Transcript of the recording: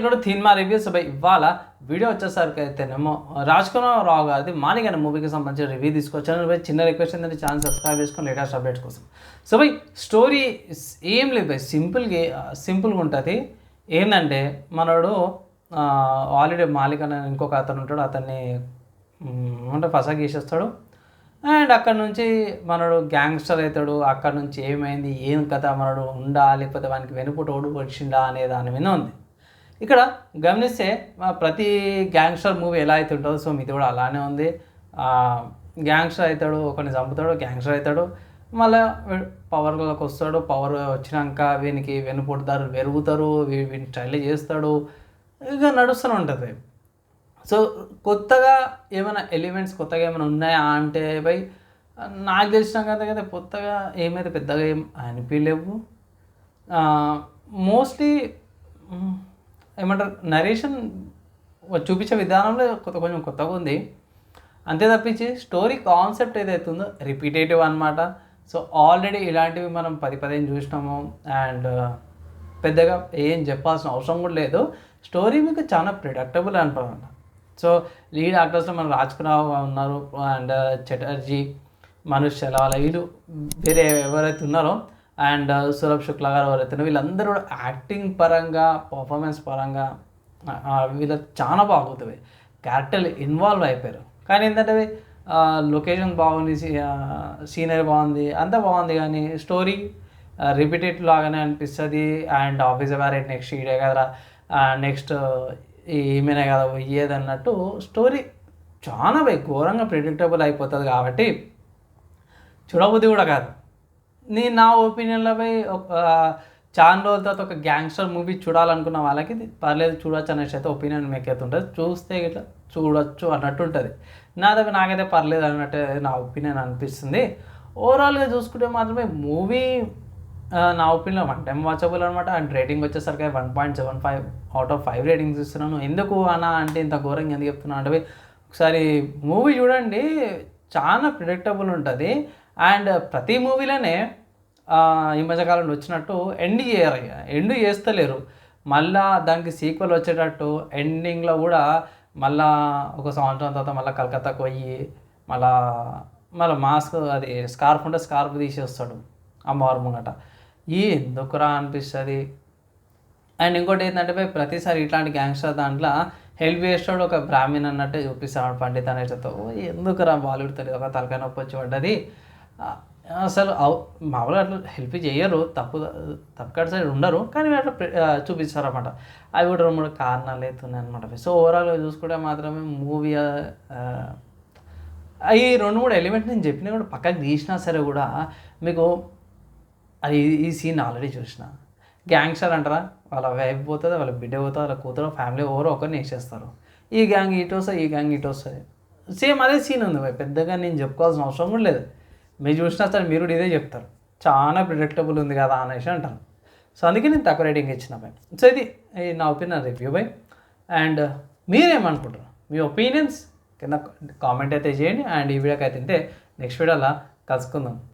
కూడా cinema reviews by ఇవాళ video వచ్చేసరికి అయితేనేమో రాజ్ కుమార్ రావు గారిది మానిక్ అనే మూవీకి సంబంధించిన రివ్యూ తీసుకొచ్చాను. బై చిన్న రిక్వెస్ట్ ఏంటంటే ఛానల్ సబ్స్క్రైబ్ చేసుకొని లేటెస్ట్ అప్డేట్స్ కోసం. సో బై స్టోరీ ఏం లేదు బై సింపుల్గా సింపుల్గా ఉంటుంది. ఏంటంటే మనోడు ఆల్రెడీ మాలిక్ అనే ఇంకొక అతను ఉంటాడు. అతన్ని అంటే ఫసా గీసేస్తాడు. అండ్ అక్కడ నుంచి మనడు గ్యాంగ్స్టర్ అవుతాడు అక్కడ నుంచి ఏమైంది? ఏం కథ? మనడు ఉండా? లేకపోతే వానికి వెనుపుటోడు వచ్చిండా? అనే దాని మీద ఉంది. ఇక్కడ గమనిస్తే ప్రతి గ్యాంగ్స్టర్ మూవీ ఎలా అయితే ఉంటుందో సో ఇది కూడా అలానే ఉంది. గ్యాంగ్స్టర్ అవుతాడు ఒకరిని చంపుతాడు గ్యాంగ్స్టర్ అవుతాడు. మళ్ళీ పవర్లోకి వస్తాడు పవర్ వచ్చినాక వీనికి వెనుపొడతారు పెరుగుతారు వీ- వీని స్టైల్ చేస్తాడు ఇక నడుస్తూనే ఉంటుంది. సో కొత్తగా ఏమైనా ఎలిమెంట్స్ కొత్తగా ఏమైనా ఉన్నాయా అంటే బై నాకు తెలిసిన కదా కదా కొత్తగా ఏమైతే పెద్దగా ఏం అనిపించలేవు మోస్ట్లీ ఏమంటారు నరేషన్ చూపించే విధానంలో కొత్త కొంచెం కొత్తగా ఉంది. అంతే తప్పించి స్టోరీ కాన్సెప్ట్ ఏదైతే ఉందో రిపీటేటివ్ అనమాట సో ఆల్రెడీ ఇలాంటివి మనం పది పదిహేను చూసినాము. అండ్ uh, పెద్దగా ఏం చెప్పాల్సిన అవసరం కూడా లేదు. స్టోరీ మీకు చాలా ప్రిడక్టబుల్ అనుకుంటున్నా సో లీడ్ యాక్టర్స్లో మన రాజ్కురావు ఉన్నారు. అండ్ చటర్జీ మనుష్ చలాల వీళ్ళు వేరే ఎవరైతే ఉన్నారో అండ్ uh, సురభ్ శుక్లా గారు ఎవరైతే వీళ్ళందరూ కూడా యాక్టింగ్ పరంగా పర్ఫార్మెన్స్ పరంగా వీళ్ళు వీళ్ళ చాలా బాగుతుంది క్యారెక్టర్లు ఇన్వాల్వ్ అయిపోయారు. కానీ ఏంటంటే లొకేషన్ బాగుంది సీనరీ బాగుంది అంతా బాగుంది కానీ స్టోరీ రిపీటెడ్ లాగానే అనిపిస్తుంది. అండ్ ఆఫీస్ వ్యారెంట్ నెక్స్ట్ ఈడే కదా నెక్స్ట్ ఈమెనే కదా పోయేది అన్నట్టు స్టోరీ చాలా ఘోరంగా ప్రిడిక్టబుల్ అయిపోతుంది కాబట్టి చూడబుద్ధి కూడా కాదు. నేను నా ఒపీనియన్లో పోయి ఒక చాలా రోజుల తర్వాత ఒక గ్యాంగ్స్టర్ మూవీ చూడాలనుకున్న వాళ్ళకి ఇది పర్లేదు చూడొచ్చు అనేసి అయితే ఒపీనియన్ మీకు అయితే ఉంటుంది. చూస్తే ఇట్లా చూడొచ్చు అన్నట్టు ఉంటుంది. నా దగ్గర నాకైతే పర్లేదు అన్నట్టు నా ఒపీనియన్ అనిపిస్తుంది. ఓవరాల్గా చూసుకుంటే మాత్రమే మూవీ నా ఒపీనియన్ వన్ టైం వాచబుల్ అనమాట అండ్ రేటింగ్ వచ్చేసరికి one point seven five out of five ratings ఇస్తున్నాను. ఎందుకు అన్న అంటే ఇంత ఘోరంగా ఎందుకు చెప్తున్నా అంటే ఒకసారి మూవీ చూడండి చాలా ప్రిడిక్టబుల్ ఉంటుంది. అండ్ ప్రతి మూవీలోనే ఈ మధ్యకాలంలో వచ్చినట్టు ఎండ్ చేయరు ఎండ్ చేస్తలేరు. మళ్ళా దానికి సీక్వెల్ వచ్చేటట్టు ఎండింగ్లో కూడా మళ్ళా ఒక సంవత్సరం తర్వాత మళ్ళీ కలకత్తాకు పోయి మళ్ళా మళ్ళీ మాస్క్ అది స్కార్ఫ్ ఉంటే స్కార్ఫ్ తీసేస్తాడు అమ్మవారి ముంగట. ఈ ఎందుకురా అనిపిస్తుంది? అండ్ ఇంకోటి ఏంటంటే ప్రతిసారి ఇట్లాంటి గ్యాంగ్స్టర్ దాంట్లో హెల్ప్ చేస్తాడు ఒక బ్రాహ్మణ్ అన్నట్టే చూపిస్తాడు పండిత్ అనేటతో ఎందుకురా బాలీవుడ్ తెలియదు ఒక తలకాయ నొప్పి వచ్చి పడ్డది? అసలు మామూలుగా అట్లా హెల్ప్ చేయరు తప్పు తప్పకడ సైడ్ ఉండరు కానీ అట్లా చూపిస్తారు అనమాట అవి కూడా రెండు మూడు కారణాలు అవుతున్నాయి అనమాట సో ఓవరాల్గా చూసుకుంటే మాత్రమే మూవీ అవి రెండు మూడు ఎలిమెంట్ నేను చెప్పినా కూడా పక్కకు తీసినా సరే కూడా మీకు అది ఈ సీన్ ఆల్రెడీ చూసిన. గ్యాంగ్స్టర్ అంటారా? వాళ్ళ వైఫ్ పోతుంది వాళ్ళ బిడ్డ పోతుంది వాళ్ళ కూతురు ఫ్యామిలీ ఓవర్ ఒకరిని వేసేస్తారు. ఈ గ్యాంగ్ ఇటు వస్తుంది ఈ గ్యాంగ్ ఇటు వస్తుంది సేమ్ అదే సీన్ ఉంది పెద్దగా నేను చెప్పుకోవాల్సిన అవసరం కూడా లేదు. మీరు చూసినా సరే మీరు ఇదే చెప్తారు. చాలా ప్రిడిక్టబుల్ ఉంది కదా అనేసి అంటారు. సో అందుకే నేను తక్కువ రేటింగ్ ఇచ్చిన భయ్ సో ఇది నా ఒపీనియన్ రివ్యూ బై అండ్ మీరేమనుకుంటారు మీ ఒపీనియన్స్ కింద కామెంట్ అయితే చేయండి. అండ్ ఈ వీడియోకి అయితే నెక్స్ట్ వీడియోలో కలుసుకుందాం.